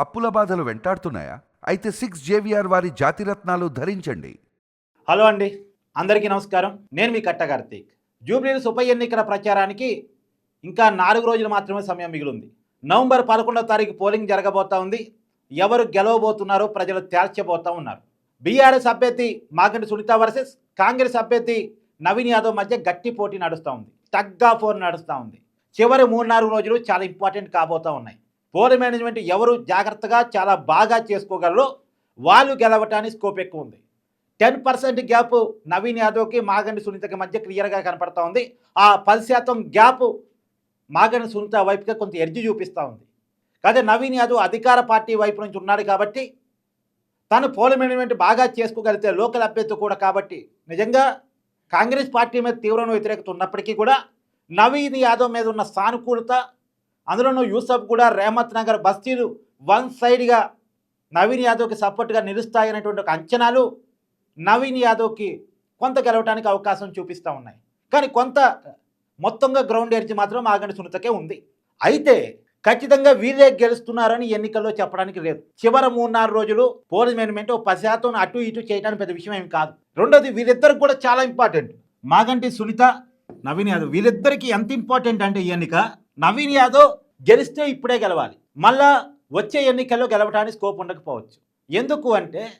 అప్పుల బాధలు వెంటాడుతున్నాయా? అయితే సిక్స్ జేవిఆర్ వారి జాతిరత్నాలు ధరించండి. హలో అండి. అందరికీ నమస్కారం. నేను మీ కట్ట కార్తీక్. జూబ్లీహిల్స్ ఉప ఎన్నికల ప్రచారానికి ఇంకా నాలుగు రోజులు మాత్రమే సమయం మిగిలింది. నవంబర్ పదకొండవ తారీఖు పోలింగ్ జరగబోతా ఉంది. ఎవరు గెలవబోతున్నారో ప్రజలు తేల్చబోతా ఉన్నారు. బీఆర్ఎస్ అభ్యర్థి మాగంటి సునీత వర్సెస్ కాంగ్రెస్ అభ్యర్థి నవీన్ యాదవ్ మధ్య గట్టి పోటీ నడుస్తూ ఉంది. తగ్గా ఫోర్ నడుస్తూ ఉంది. చివరి మూడు నాలుగు రోజులు చాలా ఇంపార్టెంట్ కాబోతా ఉన్నాయి. పోర్ మేనేజ్మెంట్ ఎవరు జాగ్రత్తగా చాలా బాగా చేసుకోగలరో వాళ్ళు గెలవటానికి స్కోప్ ఎక్కువ ఉంది. టెన్ పర్సెంట్ గ్యాప్ నవీన్ యాదవ్కి మాగండి సునీతకి మధ్య క్లియర్గా కనపడతా ఉంది. ఆ పది శాతం గ్యాప్ మాగండి సునీత వైపుగా కొంత ఎర్జి చూపిస్తూ ఉంది. కాదే నవీన్ యాదవ్ అధికార పార్టీ వైపు నుంచి ఉన్నాడు కాబట్టి తను పోల మేనేజ్మెంట్ బాగా చేసుకోగలిగితే లోకల్ అభ్యర్థి కూడా కాబట్టి నిజంగా కాంగ్రెస్ పార్టీ మీద తీవ్రమైన వ్యతిరేకత ఉన్నప్పటికీ కూడా నవీన్ యాదవ్ మీద ఉన్న సానుకూలత అందులోనూ యూసఫ్ కూడా రేమత్ నగర్ బస్తీలు వన్ సైడ్గా నవీన్ యాదవ్కి సపోర్ట్గా నిలుస్తాయనేటువంటి ఒక అంచనాలు నవీన్ యాదవ్కి కొంత గెలవడానికి అవకాశం చూపిస్తూ ఉన్నాయి. కానీ కొంత మొత్తంగా గ్రౌండ్ ఎడ్జ్ మాత్రం ఆగండి సునీతకే ఉంది. అయితే ఖచ్చితంగా వీరే గెలుస్తున్నారని ఎన్నికల్లో చెప్పడానికి లేదు. చివరి మూడు నాలుగు రోజులు పోలీస్ మేనేజ్మెంట్ ఒక పది శాతం అటు ఇటు చేయడానికి పెద్ద విషయం ఏం కాదు. రెండోది వీరిద్దరికి కూడా చాలా ఇంపార్టెంట్. మాగంటి సునీత నవీన్ యాదవ్ వీరిద్దరికి ఎంత ఇంపార్టెంట్ అంటే ఈ ఎన్నిక? నవీన్ యాదవ్ గెలిస్తే ఇప్పుడే గెలవాలి. మళ్ళా వచ్చే ఎన్నికల్లో గెలవడానికి స్కోప్ ఉండకపోవచ్చు. ఎందుకు అంటే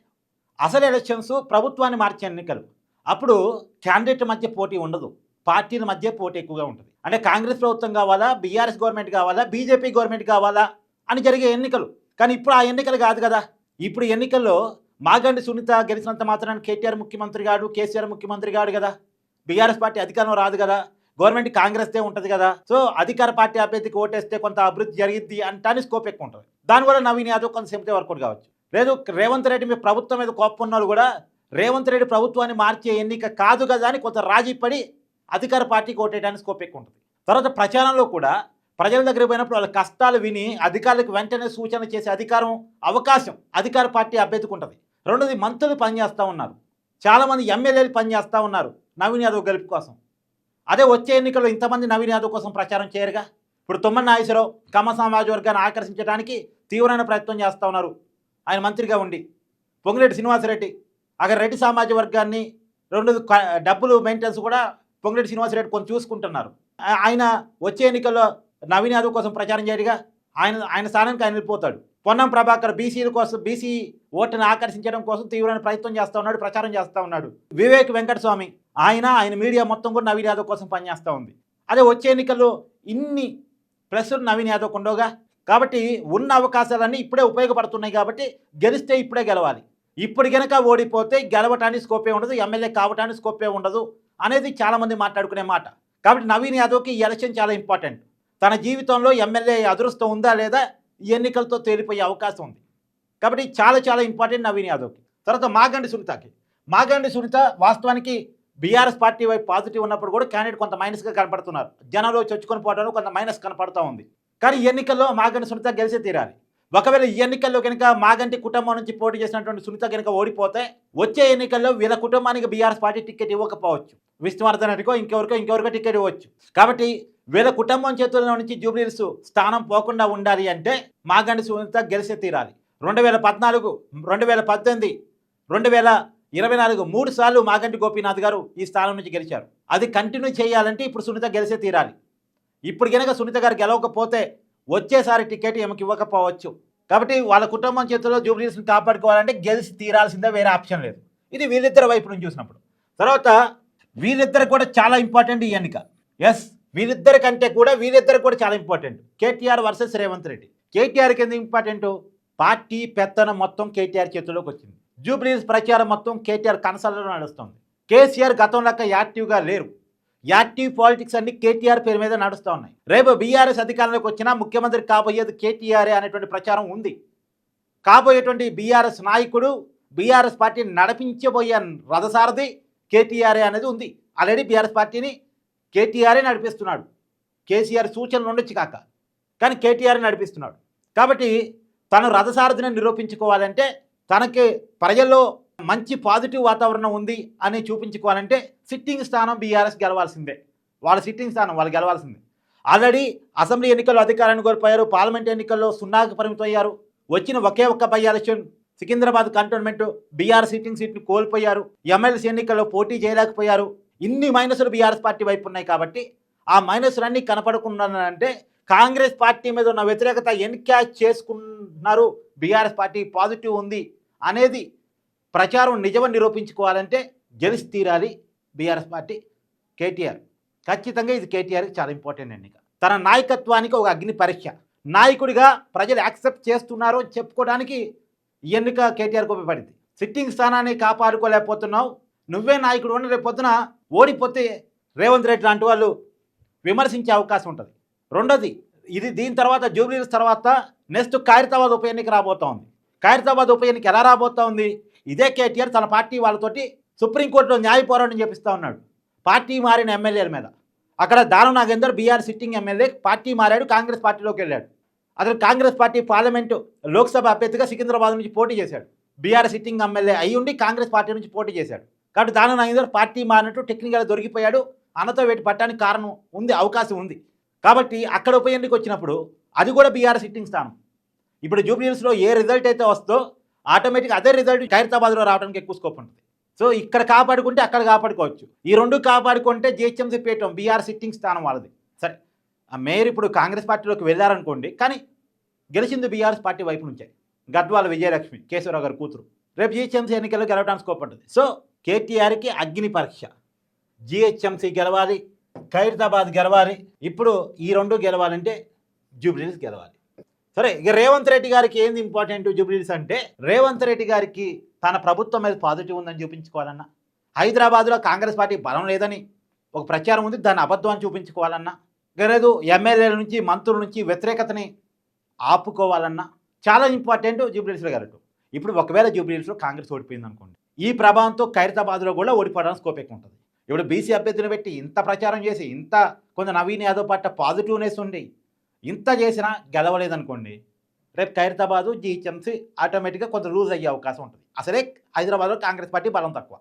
అసలు ఎలక్షన్స్ ప్రభుత్వాన్ని మార్చే ఎన్నికలు. అప్పుడు క్యాండిడేట్ మధ్య పోటీ ఉండదు. పార్టీల మధ్య పోటీ ఎక్కువగా ఉంటుంది. అంటే కాంగ్రెస్ ప్రభుత్వం కావాలా? బీఆర్ఎస్ గవర్నమెంట్ కావాలా? బీజేపీ గవర్నమెంట్ కావాలా? అని జరిగే ఎన్నికలు. కానీ ఇప్పుడు ఆ ఎన్నికలు కాదు కదా. ఇప్పుడు ఎన్నికల్లో మాగండి సునీత గెలిచినంత మాత్రాన్ని కేటీఆర్ ముఖ్యమంత్రి గాడు కేసీఆర్ ముఖ్యమంత్రి గాడు కదా. బీఆర్ఎస్ పార్టీ అధికారం రాదు కదా. గవర్నమెంట్ కాంగ్రెస్దే ఉంటుంది కదా. సో అధికార పార్టీ అభ్యర్థికి ఓటేస్తే కొంత అభివృద్ధి జరిగిద్ది అంటానికి స్కోప్ ఎక్కువ ఉంటుంది. దానివల్ల నవీన్ యాదవ్ కొంత సెమితే వర్కౌట్ కావచ్చు. లేదు రేవంత్ రెడ్డి మీ ప్రభుత్వం మీద కోపం ఉన్న కూడా రేవంత్ రెడ్డి ప్రభుత్వాన్ని మార్చే ఎన్నిక కాదు కదా అని కొంత రాజీ పడి అధికార పార్టీకి ఓటేయడానికి స్కోప్ ఎక్కువ ఉంటుంది. తర్వాత ప్రచారంలో కూడా ప్రజల దగ్గర పోయినప్పుడు వాళ్ళ కష్టాలు విని అధికారులకు వెంటనే సూచన చేసే అధికారం అవకాశం అధికార పార్టీ అభ్యర్థికి ఉంటుంది. రెండోది మంత్రులు పనిచేస్తూ ఉన్నారు. చాలామంది ఎమ్మెల్యేలు పనిచేస్తూ ఉన్నారు నవీన్ యాదవ్ గెలుపు కోసం. అదే వచ్చే ఎన్నికల్లో ఇంతమంది నవీన్ యాదవ్ కోసం ప్రచారం చేయరుగా? ఇప్పుడు తుమ్మల నాగేశ్వరరావు కమ్మ సమాజ వర్గాన్ని ఆకర్షించడానికి తీవ్రమైన ప్రయత్నం చేస్తూ ఉన్నారు. ఆయన మంత్రిగా ఉండి. పొంగిరెడ్డి శ్రీనివాసరెడ్డి. అక్కడ రెడ్డి సమాజ వర్గాన్ని రెండు డబ్బులు మెయింటెనెన్స్ కూడా పొంగిరెడ్డి శ్రీనివాసరెడ్డి కొంచెం చూసుకుంటున్నారు. ఆయన వచ్చే ఎన్నికల్లో నవీన్ యాదవ్ కోసం ప్రచారం చేయడుగా ఆయన ఆయన స్థానానికి ఆయన వెళ్ళిపోతాడు. పొన్నం ప్రభాకర్ బీసీల కోసం బీసీ ఓటుని ఆకర్షించడం కోసం తీవ్రమైన ప్రయత్నం చేస్తూ ఉన్నాడు ప్రచారం చేస్తూ ఉన్నాడు. వివేక్ వెంకటస్వామి ఆయన ఆయన మీడియా మొత్తం కూడా నవీన్ యాదవ్ కోసం పనిచేస్తూ ఉంది. అదే వచ్చే ఎన్నికల్లో ఇన్ని ప్లస్లు నవీన్ యాదవ్ ఉండవుగా? కాబట్టి ఉన్న అవకాశాలన్నీ ఇప్పుడే ఉపయోగపడుతున్నాయి కాబట్టి గెలిస్తే ఇప్పుడే గెలవాలి. ఇప్పుడు గనక ఓడిపోతే గెలవటానికి స్కోపే ఉండదు ఎమ్మెల్యే కావటానికి స్కోపే ఉండదు అనేది చాలామంది మాట్లాడుకునే మాట. కాబట్టి నవీన్ యాదవ్కి ఈ ఎలక్షన్ చాలా ఇంపార్టెంట్. తన జీవితంలో ఎమ్మెల్యే అదృష్టం ఉందా లేదా ఈ ఎన్నికలతో తేలిపోయే అవకాశం ఉంది. కాబట్టి చాలా చాలా ఇంపార్టెంట్ నవీన్ యాదవ్కి. తర్వాత మాగండి సునీతకి. మాగండి సునీత వాస్తవానికి బీఆర్ఎస్ పార్టీ వైపు పాజిటివ్ ఉన్నప్పుడు కూడా క్యాండిడేట్ కొంత మైనస్గా కనపడుతున్నారు. జనంలో చొచ్చుకొని పోవడంలో కొంత మైనస్ కనపడుతూ ఉంది. కానీ ఎన్నికల్లో మాగంటి సునీత గెలిచే తీరాలి. ఒకవేళ ఈ ఎన్నికల్లో కనుక మాగంటి కుటుంబం నుంచి పోటీ చేసినటువంటి సునీత కనుక ఓడిపోతే వచ్చే ఎన్నికల్లో వీళ్ళ కుటుంబానికి బీఆర్ఎస్ పార్టీ టికెట్ ఇవ్వకపోవచ్చు. విష్ణువర్ధన్ రెడ్డికో ఇంకెవరికో ఇంకెవరికో టికెట్ ఇవ్వచ్చు. కాబట్టి వీళ్ళ కుటుంబం చేతుల్లో నుంచి జూబ్లీస్ స్థానం పోకుండా ఉండాలి అంటే మాగంటి సునీత గెలిచే తీరాలి. రెండు వేల పద్నాలుగు రెండు వేల పద్దెనిమిది రెండు వేల ఇరవై నాలుగు మూడు సార్లు మాగంటి గోపీనాథ్ గారు ఈ స్థానం నుంచి గెలిచారు. అది కంటిన్యూ చేయాలంటే ఇప్పుడు సునీత గెలిచే తీరాలి. ఇప్పుడు కనుక సునీత గారు గెలవకపోతే వచ్చేసారి టికెట్ ఈమెకి ఇవ్వకపోవచ్చు. కాబట్టి వాళ్ళ కుటుంబం చేతుల్లో జూబ్లీస్ని కాపాడుకోవాలంటే గెలిచి తీరాల్సిందే వేరే ఆప్షన్ లేదు. ఇది వీళ్ళిద్దరి వైపు నుంచి చూసినప్పుడు. తర్వాత వీళ్ళిద్దరు కూడా చాలా ఇంపార్టెంట్ ఈ ఎన్నిక. ఎస్ వీళ్ళిద్దరి కంటే కూడా వీళ్ళిద్దరు కూడా చాలా ఇంపార్టెంట్. కేటీఆర్ వర్సెస్ రేవంత్ రెడ్డి. కేటీఆర్కి ఎందుకు ఇంపార్టెంట్? పార్టీ పెత్తనం మొత్తం కేటీఆర్ చేతిలోకి వచ్చింది. జూబ్లీస్ ప్రచారం మొత్తం కేటీఆర్ కనసాలలో నడుస్తుంది. కేసీఆర్ గతం లెక్క యాక్టివ్గా లేరు. యాక్టివ్ పాలిటిక్స్ అన్ని కేటీఆర్ పేరు మీద నడుస్తూ ఉన్నాయి. రేపు బీఆర్ఎస్ అధికారంలోకి వచ్చినా ముఖ్యమంత్రి కాబోయేది కేటీఆర్ఏ అనేటువంటి ప్రచారం ఉంది. కాబోయేటువంటి బీఆర్ఎస్ నాయకుడు బీఆర్ఎస్ పార్టీని నడిపించబోయే రథసారథి కేటీఆర్ఏ అనేది ఉంది. ఆల్రెడీ బీఆర్ఎస్ పార్టీని కేటీఆర్ఏ నడిపిస్తున్నాడు. కేసీఆర్ సూచనలు ఉండొచ్చు కాక. కానీ కేటీఆర్ నడిపిస్తున్నాడు. కాబట్టి తను రథసారథిని నిరూపించుకోవాలంటే తనకి ప్రజల్లో మంచి పాజిటివ్ వాతావరణం ఉంది అని చూపించుకోవాలంటే సిట్టింగ్ స్థానం బీఆర్ఎస్ గెలవాల్సిందే. వాళ్ళ సిట్టింగ్ స్థానం వాళ్ళు గెలవాల్సిందే. ఆల్రెడీ అసెంబ్లీ ఎన్నికల్లో అధికారాన్ని కోల్పోయారు పార్లమెంట్ ఎన్నికల్లో సున్నాకు పరిమితం అయ్యారు వచ్చిన ఒకే ఒక్క by election Secunderabad cantonment BR sitting సీట్ను కోల్పోయారు ఎమ్మెల్సీ ఎన్నికల్లో పోటీ చేయలేకపోయారు. ఇన్ని మైనసులు బీఆర్ఎస్ పార్టీ వైపు ఉన్నాయి కాబట్టి ఆ మైనసులన్నీ కనపడకుండా కాంగ్రెస్ పార్టీ మీద ఉన్న వ్యతిరేకత ఎన్క్యాచ్ చేసుకున్నారు. బీఆర్ఎస్ పార్టీ పాజిటివ్ ఉంది. అనేది ప్రచారం నిజమని నిరూపించుకోవాలంటే గెలిచి తీరాలి బీఆర్ఎస్ పార్టీ కేటీఆర్. ఖచ్చితంగా ఇది కేటీఆర్కి చాలా ఇంపార్టెంట్ ఎన్నిక. తన నాయకత్వానికి ఒక అగ్ని పరీక్ష. నాయకుడిగా ప్రజలు యాక్సెప్ట్ చేస్తున్నారో చెప్పుకోవడానికి ఈ ఎన్నిక కేటీఆర్కి ఉపయోగపడింది. సిట్టింగ్ స్థానాన్ని కాపాడుకోలేకపోతున్నావు. నువ్వే నాయకుడు అని రేపు ఓడిపోతే రేవంత్ రెడ్డి లాంటి వాళ్ళు విమర్శించే అవకాశం ఉంటుంది. రెండోది ఇది దీని తర్వాత జూబ్లీస్ తర్వాత నెక్స్ట్ ఖైరతాబాద్ ఉప ఎన్నిక రాబోతోంది. ఖైరతాబాద్ ఉప ఎన్నిక ఎలా రాబోతా ఉంది? ఇదే కేటీఆర్ తన పార్టీ వాళ్ళతోటి సుప్రీంకోర్టులో న్యాయ పోరాటం చేపిస్తూ ఉన్నాడు. పార్టీ మారిన ఎమ్మెల్యేల మీద. అక్కడ Danam Nagender BR sitting MLA party మారాడు కాంగ్రెస్ పార్టీలోకి వెళ్ళాడు. అతను కాంగ్రెస్ పార్టీ పార్లమెంటు లోక్సభ అభ్యర్థిగా సికింద్రాబాద్ నుంచి పోటీ చేశాడు. బీఆర్ సిట్టింగ్ ఎమ్మెల్యే అయి ఉండి కాంగ్రెస్ పార్టీ నుంచి పోటీ చేశాడు. కాబట్టి దానం నాగేందర్ పార్టీ మారినట్టు టెక్నికల్ దొరికిపోయాడు. అన్నతో వేటి పట్టడానికి కారణం ఉంది అవకాశం ఉంది. కాబట్టి అక్కడ ఉప ఎన్నిక వచ్చినప్పుడు అది కూడా బీఆర్ సిట్టింగ్ స్థానం. ఇప్పుడు జూబ్లీహిల్స్లో ఏ రిజల్ట్ అయితే వస్తుందో ఆటోమేటిక్ అదే రిజల్ట్ ఖైరతాబాద్లో రావడానికి ఎక్కువ స్కోప్ ఉంటుంది. సో ఇక్కడ కాపాడుకుంటే అక్కడ కాపాడుకోవచ్చు. ఈ రెండు కాపాడుకుంటే జిహెచ్ఎంసీ పీఠం బీఆర్ సిట్టింగ్ స్థానం వాళ్ళది. సరే ఆ మేయర్ ఇప్పుడు కాంగ్రెస్ పార్టీలోకి వెళ్ళారనుకోండి కానీ గెలిచింది బీఆర్ఎస్ పార్టీ వైపు నుంచే. గద్వాల విజయలక్ష్మి కేశవరావు గారు కూతురు. రేపు జిహెచ్ఎంసీ ఎన్నికల్లో గెలవడానికి స్కోప్ ఉంటుంది. సో కేటీఆర్కి అగ్ని పరీక్ష. జిహెచ్ఎంసీ గెలవాలి ఖైరతాబాద్ గెలవాలి. ఇప్పుడు ఈ రెండు గెలవాలంటే జూబ్లీస్ గెలవాలి. సరే ఇక రేవంత్ రెడ్డి గారికి ఏంది ఇంపార్టెంట్ జూబ్లీస్ అంటే రేవంత్ రెడ్డి గారికి తన ప్రభుత్వం మీద పాజిటివ్ ఉందని చూపించుకోవాలన్నా హైదరాబాద్లో కాంగ్రెస్ పార్టీ బలం లేదని ఒక ప్రచారం ఉంది దాన్ని అబద్ధం చూపించుకోవాలన్నా గరేదు లేదు ఎమ్మెల్యేల నుంచి మంత్రుల నుంచి వ్యతిరేకతని ఆపుకోవాలన్నా చాలా ఇంపార్టెంట్ జూబ్లీస్లో గారు ఇప్పుడు ఒకవేళ జూబ్లీస్లో కాంగ్రెస్ ఓడిపోయింది అనుకోండి ఈ ప్రభావంతో ఖైరతాబాద్లో కూడా ఓడిపోవడానికి స్కోప్ ఎక్కువ ఉంటుంది. ఇప్పుడు బీసీ అభ్యర్థిని పెట్టి ఇంత ప్రచారం చేసి ఇంత కొంత నవీన్ యాదవ్ పట్ల పాజిటివ్నెస్ ఉండి ఇంత చేసినా గెలవలేదనుకోండి రేపు ఖైరతాబాదు జీహెచ్ఎంసీ ఆటోమేటిక్గా కొంత లూజ్ అయ్యే అవకాశం ఉంటుంది. అసలే హైదరాబాద్లో కాంగ్రెస్ పార్టీ బలం తక్కువ.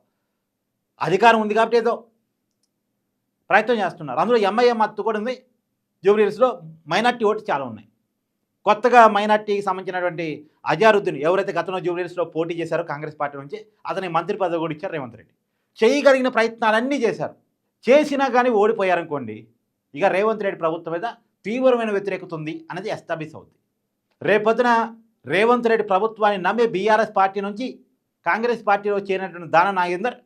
అధికారం ఉంది కాబట్టి ఏదో ప్రయత్నం చేస్తున్నారు. అందులో ఎంఐఎం మత్తు కూడా ఉంది. జూబ్లీహిల్స్లో మైనార్టీ ఓట్లు చాలా ఉన్నాయి. కొత్తగా మైనార్టీకి సంబంధించినటువంటి అజారుద్దీన్ ఎవరైతే గతంలో జూబ్లీహిల్స్లో పోటీ చేశారో కాంగ్రెస్ పార్టీ నుంచి అతని మంత్రి పదవి కూడా ఇచ్చారు రేవంత్ రెడ్డి. చేయగలిగిన ప్రయత్నాలన్నీ చేశారు. చేసినా కానీ ఓడిపోయారనుకోండి ఇక రేవంత్ రెడ్డి ప్రభుత్వం మీద తీవ్రమైన వ్యతిరేకత ఉంది అనేది ఎస్టాబ్లిష్ అవుతుంది రేపొద్దున రేవంత్ రెడ్డి ప్రభుత్వాన్ని నమ్మే బీఆర్ఎస్ పార్టీ నుంచి కాంగ్రెస్ పార్టీలో చేరినటువంటి దాన నాగేందర్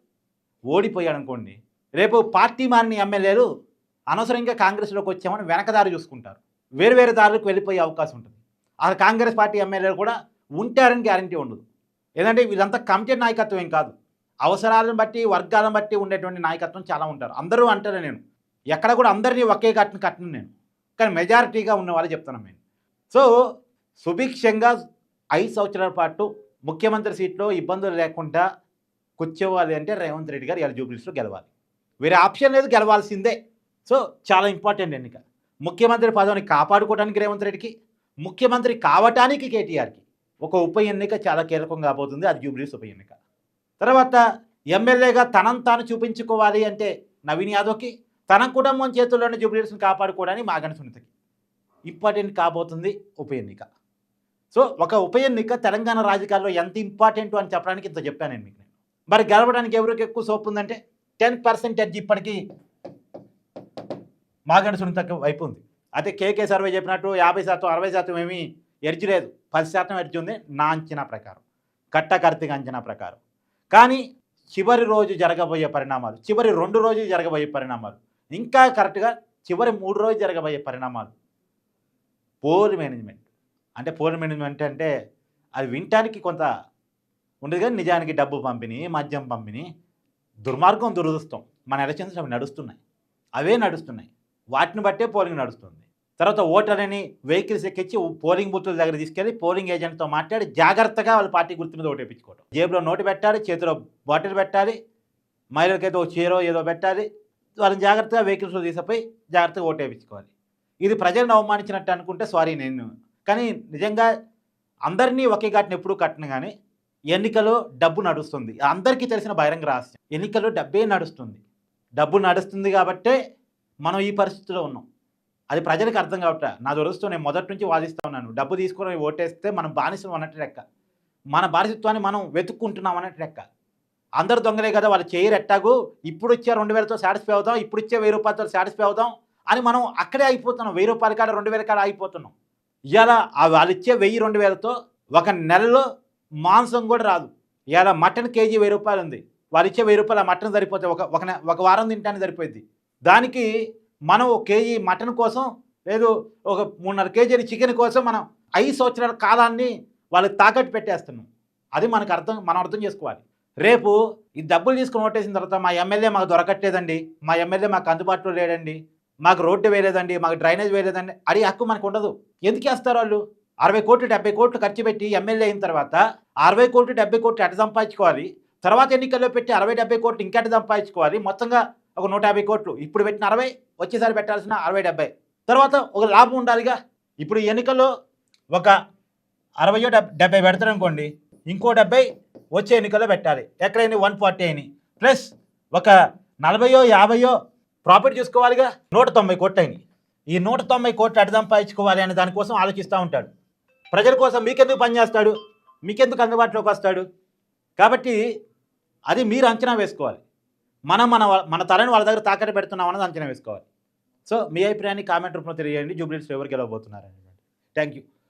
ఓడిపోయాడు అనుకోండి రేపు పార్టీ మారిన ఎమ్మెల్యేలు అనవసరంగా కాంగ్రెస్లోకి వచ్చామని వెనకదారి చూసుకుంటారు. వేరు వేరు దారులకు వెళ్ళిపోయే అవకాశం ఉంటుంది. ఆ కాంగ్రెస్ పార్టీ ఎమ్మెల్యేలు కూడా ఉంటారని గ్యారంటీ ఉండదు. ఏంటంటే వీళ్ళంతా కమిటీ నాయకత్వం ఏం కాదు. అవసరాలను బట్టి వర్గాలను బట్టి ఉండేటువంటి నాయకత్వం చాలా ఉంటారు. అందరూ అంటారు నేను. ఎక్కడ కూడా అందరినీ ఒకే కట్టిన కట్టను నేను. కానీ మెజారిటీగా ఉన్న వాళ్ళు చెప్తున్నాం నేను. సో సుభిక్షంగా ఐదు సంవత్సరాల పాటు ముఖ్యమంత్రి సీట్లో ఇబ్బందులు లేకుండా కూర్చోవాలి అంటే రేవంత్ రెడ్డి గారు ఇలా జూబ్లీస్లో గెలవాలి. వేరే ఆప్షన్ లేదు గెలవాల్సిందే. సో చాలా ఇంపార్టెంట్ ఎన్నిక. ముఖ్యమంత్రి పదవిని కాపాడుకోవడానికి రేవంత్ రెడ్డికి ముఖ్యమంత్రి కావటానికి కేటీఆర్కి ఒక ఉప ఎన్నిక చాలా కీలకం కాబోతుంది. అది జూబ్లీస్ ఉప ఎన్నిక. తర్వాత ఎమ్మెల్యేగా తనంతాను చూపించుకోవాలి అంటే నవీన్ యాదవ్కి తన కుటుంబం చేతుల్లోనే జూబ్లీస్ని కాపాడుకోవడానికి మాగన సునీతకి ఇంపార్టెంట్ కాబోతుంది ఉప ఎన్నిక. సో ఒక ఉప ఎన్నిక తెలంగాణ రాజకీయాల్లో ఎంత ఇంపార్టెంట్ అని చెప్పడానికి ఇంత చెప్పాను నేను మీకు. నేను మరి గెలవడానికి ఎవరికి ఎక్కువ సోపు ఉందంటే టెన్ పర్సెంటేజ్ ఇప్పటికీ మాగణ సునీత వైపు ఉంది. అయితే కేకే సర్వే చెప్పినట్టు యాభై శాతం అరవై శాతం ఏమీ ఎర్జి లేదు. పది శాతం ఎర్జి ఉంది నా అంచనా ప్రకారం. కట్టకర్తిక అంచనా ప్రకారం. కానీ చివరి రోజు జరగబోయే పరిణామాలు చివరి రెండు రోజులు జరగబోయే పరిణామాలు ఇంకా కరెక్ట్గా చివరి మూడు రోజులు జరగబోయే పరిణామాలు. Poll management. అంటే పోల్ మేనేజ్మెంట్ అంటే అది వినటానికి కొంత ఉండదు కానీ నిజానికి డబ్బు పంపిణీ మద్యం పంపిణీ దుర్మార్గం దురదృష్టం మన ఎలక్షన్స్ అవి నడుస్తున్నాయి. అవే నడుస్తున్నాయి. వాటిని బట్టే పోలింగ్ నడుస్తుంది. తర్వాత ఓటర్లని వెహికల్స్ ఎక్కించి పోలింగ్ బూత్ల దగ్గర తీసుకెళ్ళి పోలింగ్ ఏజెంట్తో మాట్లాడి జాగ్రత్తగా వాళ్ళ పార్టీ గుర్తు మీద ఓటేపించుకోవడం జేబులో నోటు పెట్టాలి చేతిలో బాటిల్ పెట్టాలి మహిళలకైతే ఒక చీరో ఏదో పెట్టాలి వాళ్ళని జాగ్రత్తగా వెహికల్స్లో తీసుకుపోయి జాగ్రత్తగా ఓటేపించుకోవాలి. ఇది ప్రజలను అవమానించినట్టు అనుకుంటే సారీ నేను. కానీ నిజంగా అందరినీ ఒకే ఘాటిని ఎప్పుడూ కట్టను కానీ ఎన్నికలో డబ్బు నడుస్తుంది. అందరికీ తెలిసిన బహిరంగ రహస్యం. ఎన్నికల్లో డబ్బే నడుస్తుంది. డబ్బు నడుస్తుంది కాబట్టే మనం ఈ పరిస్థితిలో ఉన్నాం. అది ప్రజలకు అర్థం కావట్లే నా దురదృష్టం నేను మొదటి నుంచి వాదిస్తూ ఉన్నాను. డబ్బు తీసుకొని ఓటేస్తే మనం బానిసం అన్నట్టు లెక్క. మన బానిసత్వాన్ని మనం వెతుక్కుంటున్నాం అన్నట్టు లెక్క. అందరు దొంగలే కదా వాళ్ళు చేయరు ఎట్టాగు? ఇప్పుడు వచ్చే రెండు వేలతో సాటిస్ఫై అవుతాం ఇప్పుడు ఇచ్చే వెయ్యి రూపాయలతో సాటిస్ఫై అవుతాం అని మనం అక్కడే అయిపోతున్నాం వెయ్యి రూపాయల కాడ రెండు వేల కాడ అయిపోతున్నాం ఇలా వాళ్ళు ఇచ్చే వెయ్యి రెండు వేలతో ఒక నెలలో మాంసం కూడా రాదు. ఇలా మటన్ కేజీ వెయ్యి రూపాయలు ఉంది. వాళ్ళు ఇచ్చే వెయ్యి రూపాయలు ఆ మటన్ సరిపోతే ఒక ఒక నె- ఒక వారం తింటానికి సరిపోయింది దానికి మనం ఒక కేజీ మటన్ కోసం లేదు ఒక మూడున్నర కేజీల చికెన్ కోసం మనం ఐదు సంవత్సరాల కాలాన్ని వాళ్ళకి తాకట్టు పెట్టేస్తున్నాం. అది మనకు అర్థం మనం అర్థం చేసుకోవాలి. రేపు ఈ డబ్బులు తీసుకుని ఓటేసిన తర్వాత మా ఎమ్మెల్యే మాకు దొరకట్లేదండి. మా ఎమ్మెల్యే మాకు అందుబాటులో లేడండి. మాకు రోడ్డు వేయలేదండి మాకు డ్రైనేజ్ వేయలేదండి. అది హక్కు మనకు ఉండదు. ఎందుకు వేస్తారు వాళ్ళు? అరవై కోట్లు డెబ్బై కోట్లు ఖర్చు పెట్టి ఎమ్మెల్యే అయిన తర్వాత అరవై కోట్లు డెబ్బై కోట్లు ఎట సంపాదించుకోవాలి? తర్వాత ఎన్నికల్లో పెట్టి అరవై డెబ్బై కోట్లు ఇంకెట సంపాదించుకోవాలి? మొత్తంగా ఒక నూట యాభై కోట్లు. ఇప్పుడు పెట్టిన అరవై వచ్చేసారి పెట్టాల్సిన అరవై డెబ్బై. తర్వాత ఒక లాభం ఉండాలిగా. ఇప్పుడు ఎన్నికల్లో ఒక అరవయో డెబ్ డెబ్బై పెడతారు అనుకోండి ఇంకో డెబ్బై వచ్చే ఎన్నికల్లో పెట్టాలి. ఎక్కడైనా వన్ ఫార్టీ అయినాయి. ప్లస్ ఒక నలభయో యాభయో ప్రాఫిట్ చూసుకోవాలిగా? నూట తొంభై కోట్లు అయినాయి. ఈ నూట తొంభై కోట్లు అటు సంపాదించుకోవాలి అనే దానికోసం ఆలోచిస్తూ ఉంటాడు. ప్రజల కోసం మీకెందుకు పనిచేస్తాడు మీకెందుకు అందుబాటులోకి వస్తాడు? కాబట్టి అది మీరు అంచనా వేసుకోవాలి. మనం మన మన తలని వాళ్ళ దగ్గర తాకట్టు పెడుతున్నాం అన్నది అంచనా వేసుకోవాలి. సో మీ అభిప్రాయాన్ని కామెంట్ రూపంలో తెలియజేయండి. జూబ్లీస్ ఎవరు గెలవబోతున్నారని థ్యాంక్ యూ